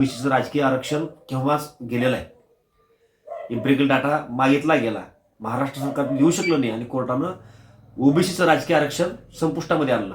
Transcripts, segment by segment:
ओबीसीचं राजकीय आरक्षण केव्हाच गेलेलं आहे. इम्पेरिकल डाटा मागितला गेला. महाराष्ट्र सरकार देऊ शकलं नाही आणि कोर्टानं ओबीसीचं राजकीय आरक्षण संपुष्टामध्ये आणलं.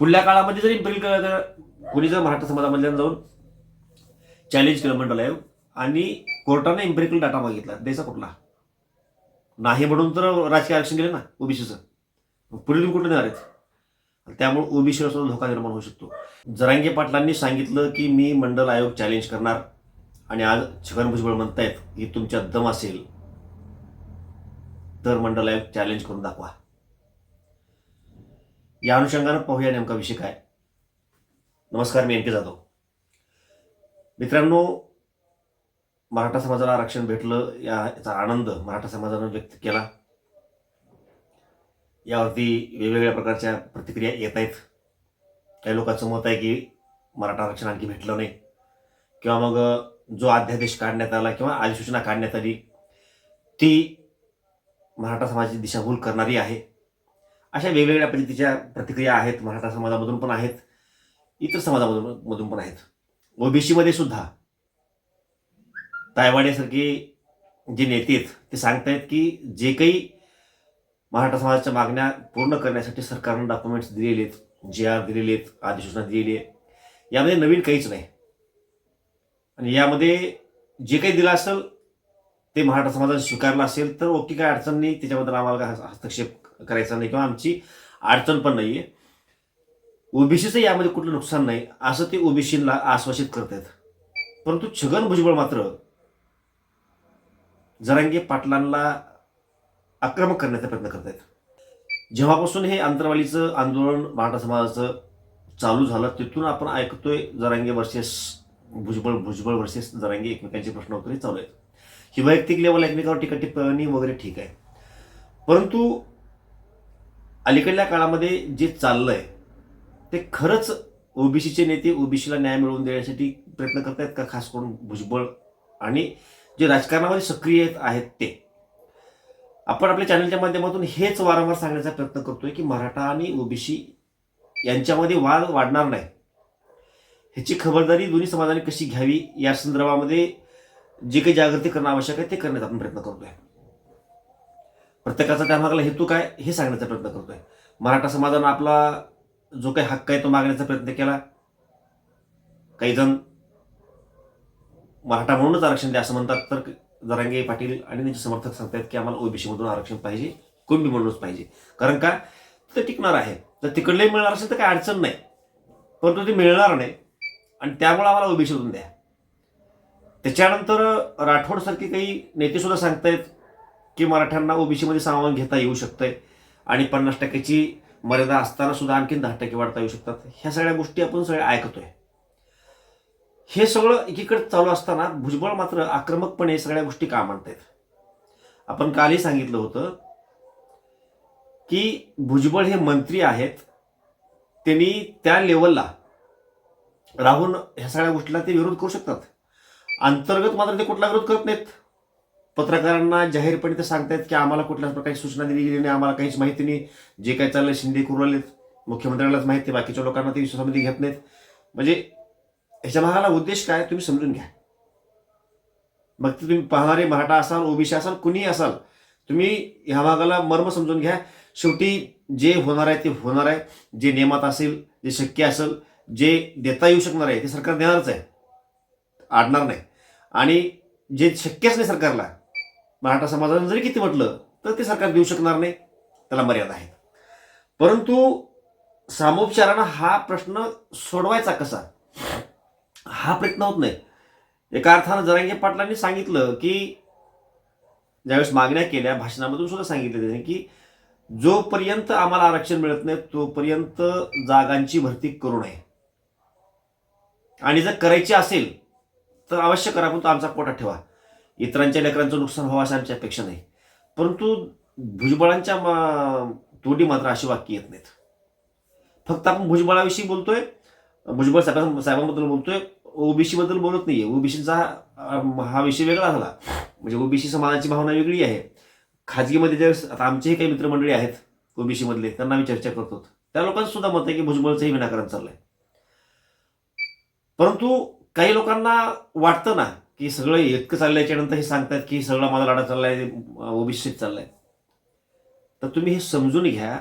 पुढल्या काळामध्ये जर इम्पेरिकल कोणी जर मराठा समाजामधल्या जाऊन चॅलेंज केलं मंडळ आयोग आणि कोर्टाने इम्पेरिकल डाटा मागितला द्यायचा कुठला? नाही म्हणून तर राजकीय आरक्षण गेलं ना ओबीसीचं. पुढील कुठं नाही आहेत? त्यामुळे ओबीसीला सुद्धा धोका निर्माण होऊ शकतो. जरांगे पाटलांनी सांगितलं की मी मंडल आयोग चॅलेंज करणार आणि आज छगन भुजबळ म्हणतायत की तुमच्या दम असेल तर मंडल आयोग चॅलेंज करून दाखवा. या अनुषंगानं पाहूया नेमका विषय काय. नमस्कार मी एन के जाधव. मित्रांनो मराठा समाजाला आरक्षण भेटलं याचा आनंद मराठा समाजानं व्यक्त केला. यावरती वेगवेगळ्या प्रकारच्या प्रतिक्रिया येत आहेत काही लोकांचं मत आहे की मराठा आरक्षण आणखी भेटलं नाही. किंवा मग जो अध्यादेश काढण्यात आला किंवा अधिसूचना काढण्यात आली ती मराठा समाजाची दिशाभूल करणारी आहे. अशा वेगवेगळ्या पद्धतीच्या प्रतिक्रिया आहेत मराठा समाजामधून पण आहेत इतर समाजामधून मधून पण आहेत. ओबीसीमध्ये सुद्धा तायवाड्यासारखे जे नेते आहेत ते सांगतायत की जे काही मराठा समाजाच्या मागण्या पूर्ण करण्यासाठी सरकारनं डॉक्युमेंट्स दिलेले आहेत जे आर दिलेले आहेत अधिसूचना दिलेली आहे. यामध्ये नवीन काहीच नाही. आणि यामध्ये जे काही दिलं असेल ते मराठा समाजाने स्वीकारलं असेल तर ओके काय अडचण नाही. त्याच्याबद्दल आम्हाला काय हस्तक्षेप करायचा नाही किंवा आमची अडचण पण नाही आहे ओबीसीचं यामध्ये कुठलं नुकसान नाही. असं ते ओबीसीला आश्वासित करतात परंतु छगन भुजबळ मात्र जरांगे पाटलांना आक्रमक करण्याचा प्रयत्न करत आहेत जेव्हापासून हे अंतरवालीचं आंदोलन मराठा समाजाचं चालू झालं तिथून आपण ऐकतोय जरांगे वर्सेस भुजबळ भुजबळ वर्सेस जरांगे एकमेकांची प्रश्न वगैरे चालू आहेत. ही वैयक्तिक लेवल एकमेकावर टीका टिप्पणी वगैरे ठीक आहे. परंतु अलीकडल्या काळामध्ये जे चाललंय ते खरंच ओबीसीचे नेते ओबीसीला न्याय मिळवून देण्यासाठी प्रयत्न करतायत का खास करून भुजबळ आणि जे राजकारणामध्ये सक्रिय आहेत ते? आपण आपल्या चॅनलच्या माध्यमातून हेच वारंवार सांगण्याचा प्रयत्न करतोय की मराठा आणि ओबीसी यांच्यामध्ये वाद वाढणार नाही. ह्याची खबरदारी दोन्ही समाजाने कशी घ्यावी या संदर्भामध्ये जे काही जागृती करणं आवश्यक आहे ते करण्याचा आपण प्रयत्न करतोय. प्रत्येकाचा त्यामागला हेतू काय हे सांगण्याचा प्रयत्न करतोय. मराठा समाजानं आपला जो काही हक्क आहे तो मागण्याचा प्रयत्न केला. काही जण मराठा म्हणूनच आरक्षण द्या असं म्हणतात तर जरांगे पाटील आणि त्यांचे समर्थक सांगतात की आम्हाला ओबीसी मधून आरक्षण पाहिजे कुणबी म्हणूनच पाहिजे. कारण का? ते टिकणार आहे. तर तिकडले मिळणार असेल तर काही अडचण नाही. परंतु ते मिळणार नाही. आणि त्यामुळे आम्हाला ओबीसी मधून द्या. त्याच्यानंतर राठोडसारखे काही नेतेसुद्धा सांगतायत की मराठ्यांना ओबीसी मध्ये सामावून घेता येऊ शकतंय. आणि पन्नास टक्क्याची मर्यादा असताना सुद्धा आणखीन दहा टक्के वाढता येऊ शकतात. ह्या सगळ्या गोष्टी आपण सगळ्या ऐकतोय. हे सगळं एकीकडे चालू असताना भुजबळ मात्र आक्रमकपणे सगळ्या गोष्टी का मांडतायत? आपण कालही सांगितलं होतं की भुजबळ हे मंत्री आहेत. त्यांनी त्या लेवलला राहून ह्या सगळ्या गोष्टीला ते विरोध करू शकतात. अंतर्गत मात्र ते कुठला विरोध करत नाहीत. पत्रकारांना जाहीरपणे ते सांगतायत की आम्हाला कुठल्याच प्रकारची सूचना दिली गेली नाही आम्हाला काहीच माहिती नाही. जे काही चाललंय शिंदे करू राहिलेत मुख्यमंत्र्यांनाच माहिती बाकीच्या लोकांना ते विश्वासामध्ये घेत नाहीत. म्हणजे ह्याच्या मागाला उद्देश काय तुम्ही समजून घ्या. मग ते तुम्ही पाहणारे मराठा असाल ओबीसी असाल कुणीही असाल तुम्ही ह्या भागाला मर्म समजून घ्या. शेवटी जे होणार आहे ते होणार आहे. जे नियमात असेल जे शक्य असेल जे देता येऊ शकणार आहे ते सरकार देणारच आहे. आडणार नाही. आणि जे शक्यच नाही सरकारला मराठा समाजानं जरी किती म्हटलं तर ते सरकार देऊ शकणार नाही. त्याला मर्यादा आहेत. परंतु सामोपचारानं हा प्रश्न सोडवायचा कसा? हा प्रयत्न होत नाही. एका अर्थानं जरांगे पाटलांनी सांगितलं की ज्यावेळेस मागण्या केल्या भाषणामधून सुद्धा सांगितलं त्याने की जोपर्यंत आम्हाला आरक्षण मिळत नाही तोपर्यंत जागांची भरती करू नये. आणि जर करायची असेल तर अवश्य करा पण तो आमचा कोटा ठेवा. इतरांच्या लेकरांचं नुकसान व्हावं अशी आमची अपेक्षा नाही. परंतु भुजबळांच्या मा- मात्र अशी वाक्य येत नाहीत. फक्त आपण भुजबळाविषयी बोलतोय भुजबळ साहेब साहेबांबद्दल बोलतोय ओबीसी बद्दल बोलत नाहीये. ओबीसीचा हा विषय वेगळा झाला. म्हणजे ओबीसी समाजाची भावना वेगळी आहे. खाजगीमध्ये जे आता आमचेही काही मित्रमंडळी आहेत ओबीसी मधले त्यांना आम्ही चर्चा करतो त्या लोकांचं सुद्धा मत आहे की भुजबळचंही विनाकारण चाललंय. परंतु काही लोकांना वाटतं ना की सगळं इतकं चाललंय याच्यानंतर हे सांगतात की सगळा माझा लढा चाललाय ओबीसीत चाललाय. तर तुम्ही हे समजून घ्या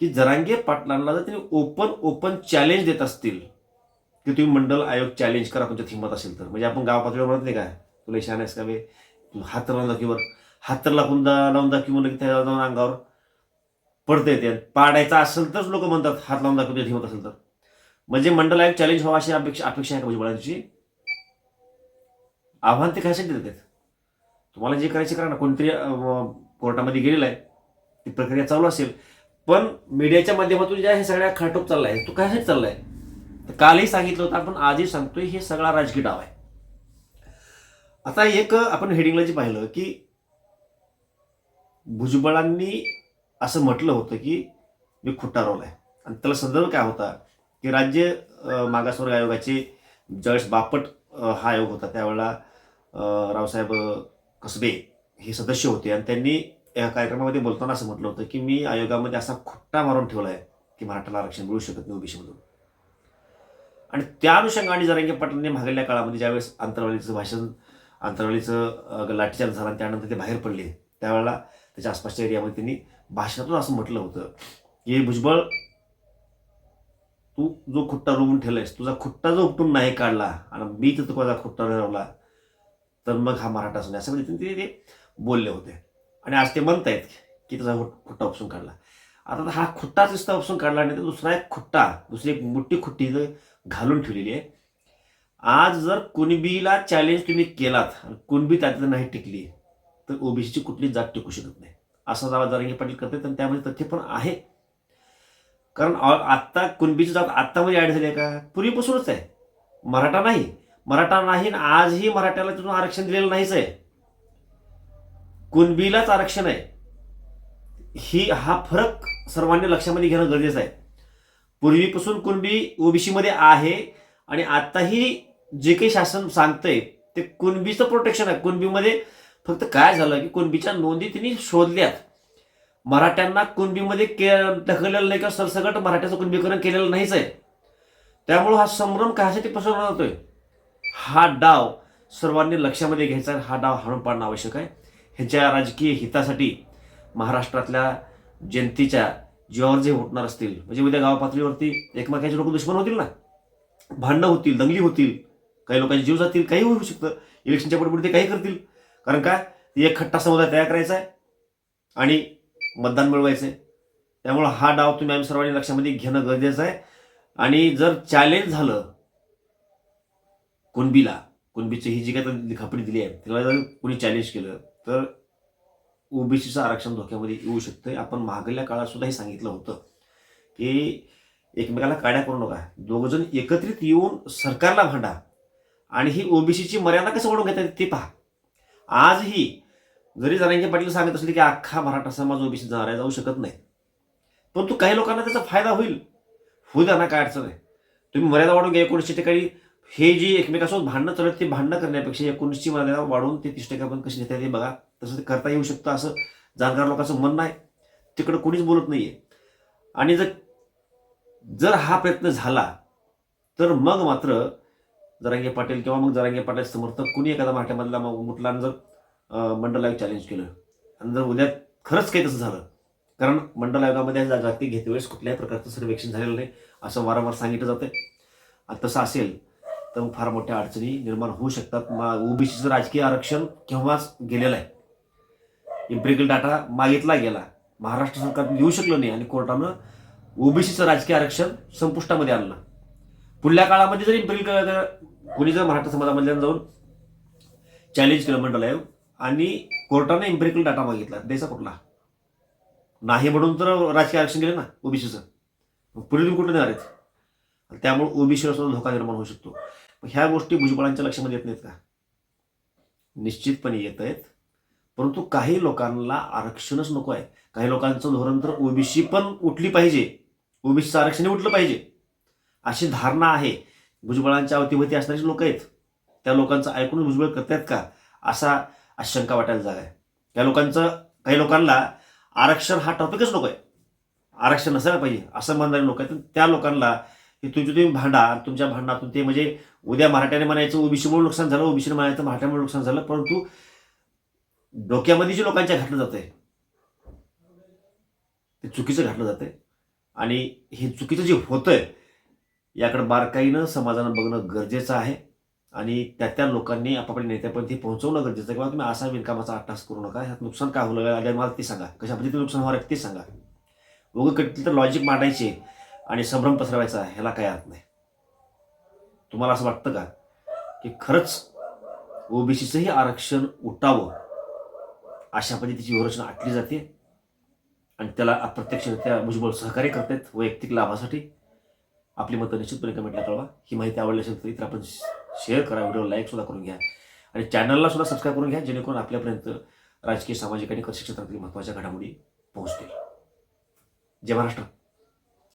की जरांगे पाटलांना जर त्यांनी ओपन ओपन चॅलेंज देत असतील की तुम्ही मंडल आयोग चॅलेंज करा तुमच्यात हिंमत असेल तर. म्हणजे आपण गाव पातळीवर म्हणत नाही काय तुला शान आहेस का बे? हात लावून दाखीवर हात तर लावून दा लावून दाखी म्हणलं की त्या जाऊन अंगावर. पडते ते. पाडायचा असेल तरच लोक म्हणतात हात लावून दाखवून हिंमत असेल तर. म्हणजे मंडल आयोग चॅलेंज व्हावा अशी अपेक्षा अपेक्षा आहे का म्हणजे भुजबळांची आव्हान ते कशासाठी देतात? तुम्हाला जे करायचे करा ना. कोणतरी कोर्टामध्ये गेलेला आहे. ती प्रक्रिया चालू असेल. पण मीडियाच्या माध्यमातून ज्या हे सगळ्या खाटोप आहे तो कशासाठी चालला आहे कालही सांगितलं होतं आपण आजही सांगतोय हे सगळा राजकीय डाव आहे. आता एक आपण हेडिंगला जे पाहिलं की भुजबळांनी असं म्हटलं होतं की मी खुट्टा आहे. आणि त्याला संदर्भ काय होता? की राज्य मागासवर्ग आयोगाचे जयश बापट हा आयोग होता. त्यावेळेला रावसाहेब कसबे हे सदस्य होते. आणि त्यांनी या कार्यक्रमामध्ये बोलताना असं म्हटलं होतं की मी आयोगामध्ये असा खुट्टा मारून ठेवला आहे की मराठाला आरक्षण मिळू शकत नाही ओबीसीमधून. आणि त्या अनुषंगाने जरांगे पाटलांनी मागल्या काळामध्ये ज्यावेळेस अंतरावलीचं भाषण अंतरावलीचं लाठीचार झाला त्यानंतर ते बाहेर पडले त्यावेळेला त्याच्या आसपासच्या एरियामध्ये त्यांनी भाषणातून असं म्हटलं होतं की भुजबळ तू जो खुट्टा रोवून ठेवलायस तुझा खुट्टा जो उपटून नाही काढला आणि मी तर तुझा खुट्टा ठेवला तर मग हा मराठा असणे असं म्हणजे ते ते बोलले होते. आणि आज ते म्हणतायत की तुझा खुट्टा उपसून काढला. आता हा खुट्टाच नुसता उपसून काढला आणि दुसरा एक खुट्टा दुसरी एक मोठी खुट्टी घालून ठेवलेली आहे. आज जर कुणबीला चॅलेंज तुम्ही केलात आणि कुणबी त्यात नाही टिकली तर ओबीसीची कुठलीच जात टिकू शकत नाही. असा दावा जरांगे पाटील करते आणि त्यामध्ये तथ्य पण आहे. कारण आत्ता कुणबीची जात आत्तामध्ये ॲड झाली आहे का? पूर्वीपासूनच आहे. मराठा नाही. मराठा नाही आणि आजही मराठ्याला तिथून आरक्षण दिलेलं नाहीच आहे. कुणबीलाच आरक्षण आहे. ही हा फरक सर्वांनी लक्षामध्ये घेणं गरजेचं आहे. पूर्वीपासून कुणबी ओबीसीमध्ये आहे आणि आताही जे काही शासन सांगतंय ते कुणबीचं प्रोटेक्शन आहे. कुणबीमध्ये फक्त काय झालं की कुणबीच्या नोंदी त्यांनी शोधल्यात. मराठ्यांना कुणबीमध्ये के ढकललेलं नाही किंवा सरसकट मराठ्याचं कुणबीकरण केलेलं नाहीच आहे. त्यामुळं हा संभ्रम कशासाठी पसरवला जातोय? हा डाव सर्वांनी लक्षामध्ये घ्यायचा आहे. हा डाव हाणून पाडणं आवश्यक आहे. ह्याच्या राजकीय हितासाठी महाराष्ट्रातल्या जनतेच्या जीवावर जे होटणार असतील म्हणजे उद्या गाव पातळीवरती एकमेकांचे लोक दुश्मन होतील ना? भांडणं होतील दंगली होतील काही लोकांचे जीव जातील काही होऊ शकतं. इलेक्शनच्या पुढे ते काही करतील. कारण काय? एक खट्टा समुदाय तयार करायचा आहे आणि मतदान मिळवायचं आहे. त्यामुळं हा डाव तुम्ही आम्ही सर्वांनी लक्षामध्ये घेणं गरजेचं आहे. आणि जर चॅलेंज झालं कुणबीला कुणबीची ही जी काय खापडी दिली आहे तिला जर कुणी चॅलेंज केलं तर ओबीसीचं आरक्षण धोक्यामध्ये येऊ शकतं आपण मागल्या काळात सुद्धा हे सांगितलं होतं की एकमेकाला काड्या करू नका. दोघंजण एकत्रित येऊन सरकारला भांडा आणि ही ओबीसीची मर्यादा कसं वाढवून घेतात ते पहा. आजही जरी जरांगे पाटील सांगत असले की अख्खा मराठा समाज ओबीसी जाणार जाऊ शकत नाही. परंतु काही लोकांना त्याचा फायदा होईल. होऊ द्या ना काय अडचण आहे. तुम्ही मर्यादा वाढवून घ्या एकोणीसशे ठिकाणी. हे जी एकमेकासोबत भांडणं चालत ते भांडणं करण्यापेक्षा एकोणीसची मर्यादा वाढवून ते तीस टक्क्यापर्यंत कशी नेता येते बघा. तसं ते करता येऊ शकतं असं जाणकार लोकांचं म्हणणं आहे. तिकडं कोणीच बोलत नाही आहे आणि जर जर हा प्रयत्न झाला तर मग मात्र जरांगे पाटील किंवा मग जरांगे पाटील समर्थक कुणी एखादा मराठ्यामधला मग मुठलानं जर मंडल आयोग चॅलेंज केलं आणि जर उद्या खरंच काही तसं झालं कारण मंडल आयोगामध्ये जागतिक घेते वेळेस कुठल्याही प्रकारचं सर्वेक्षण झालेलं नाही असं वारंवार सांगितलं जातं आणि तसं असेल तर मग फार मोठ्या अडचणी निर्माण होऊ शकतात. ओबीसीचं राजकीय आरक्षण केव्हाच गेलेलं आहे. इम्पेरिकल डाटा मागितला गेला. महाराष्ट्र सरकार येऊ शकलं नाही आणि कोर्टानं ओबीसीचं राजकीय आरक्षण संपुष्टामध्ये आणलं. पुढल्या काळामध्ये जर इम्पेरिकल कोणी जर मराठा समाजामधल्या जाऊन चॅलेंज केलं मंडळ आयोग आणि कोर्टाने इम्पेरिकल डाटा मागितला द्यायचा कुठला? नाही म्हणून तर राजकीय आरक्षण केलं ना ओबीसीचं. पुढे तुम्ही कुठे देणार आहेत? त्यामुळे ओबीसीवर सुद्धा धोका निर्माण होऊ शकतो. ह्या गोष्टी भुजबळांच्या लक्षामध्ये येत नाहीत का? निश्चितपणे येत आहेत. परंतु काही लोकांना आरक्षणच नको आहे. काही लोकांचं धोरण तर ओबीसी पण उठली पाहिजे. ओबीसीचं आरक्षण उठलं पाहिजे. अशी धारणा आहे. भुजबळांच्या अवतीभोवती असणारी लोक आहेत. त्या लोकांचं ऐकून भुजबळ करतायत का? असा आशंका वाटायला जागा आहे. त्या लोकांचं काही लोकांना आरक्षण हा टॉपिकच नको आहे. आरक्षण नसायला पाहिजे असं म्हणणारे लोक आहेत. त्या लोकांना की तुमची तुम्ही भांडा तुमच्या भांडणातून ते म्हणजे उद्या मराठ्याने म्हणायचं ओबीसीमुळे नुकसान झालं ओबीसीने म्हणायचं मराठ्यामुळे नुकसान झालं परंतु डोक्यामध्ये जे लोकांच्या घातलं जातंय. ते चुकीचं घातलं जातंय. आणि हे चुकीचं जे होतंय याकडे बारकाईनं समाजानं बघणं गरजेचं आहे. आणि त्या त्या लोकांनी आपापल्या नेत्यापर्यंत हे पोहोचवणं गरजेचं आहे. किंवा तुम्ही असा विणकामाचा अट्टास करू नका. ह्यात नुकसान काय होलं आधी मला ते सांगा. कशा पद्धतीने नुकसान होणार ते सांगा. उगं कटली तर लॉजिक मांडायचे आणि संभ्रम पसरवायचा ह्याला काय अर्थ नाही. तुम्हाला असं वाटतं का? की खरंच ओबीसीचंही आरक्षण उठावं. अशा पद्धतीची व्यवस्था आखली जाते. आणि त्याला अप्रत्यक्षरित्या मुजबळ सहकार्य करतायत वैयक्तिक लाभासाठी. आपली मतं निश्चितपणे कमेंटला कळवा. ही माहिती आवडली असेल तर इतर आपण शेअर करा. व्हिडिओ लाईक सुद्धा करून घ्या. आणि चॅनलला सुद्धा सबस्क्राईब करून घ्या जेणेकरून आपल्यापर्यंत राजकीय सामाजिक आणि कृषी क्षेत्रातील महत्त्वाच्या घडामोडी पोहोचतील. जय महाराष्ट्र.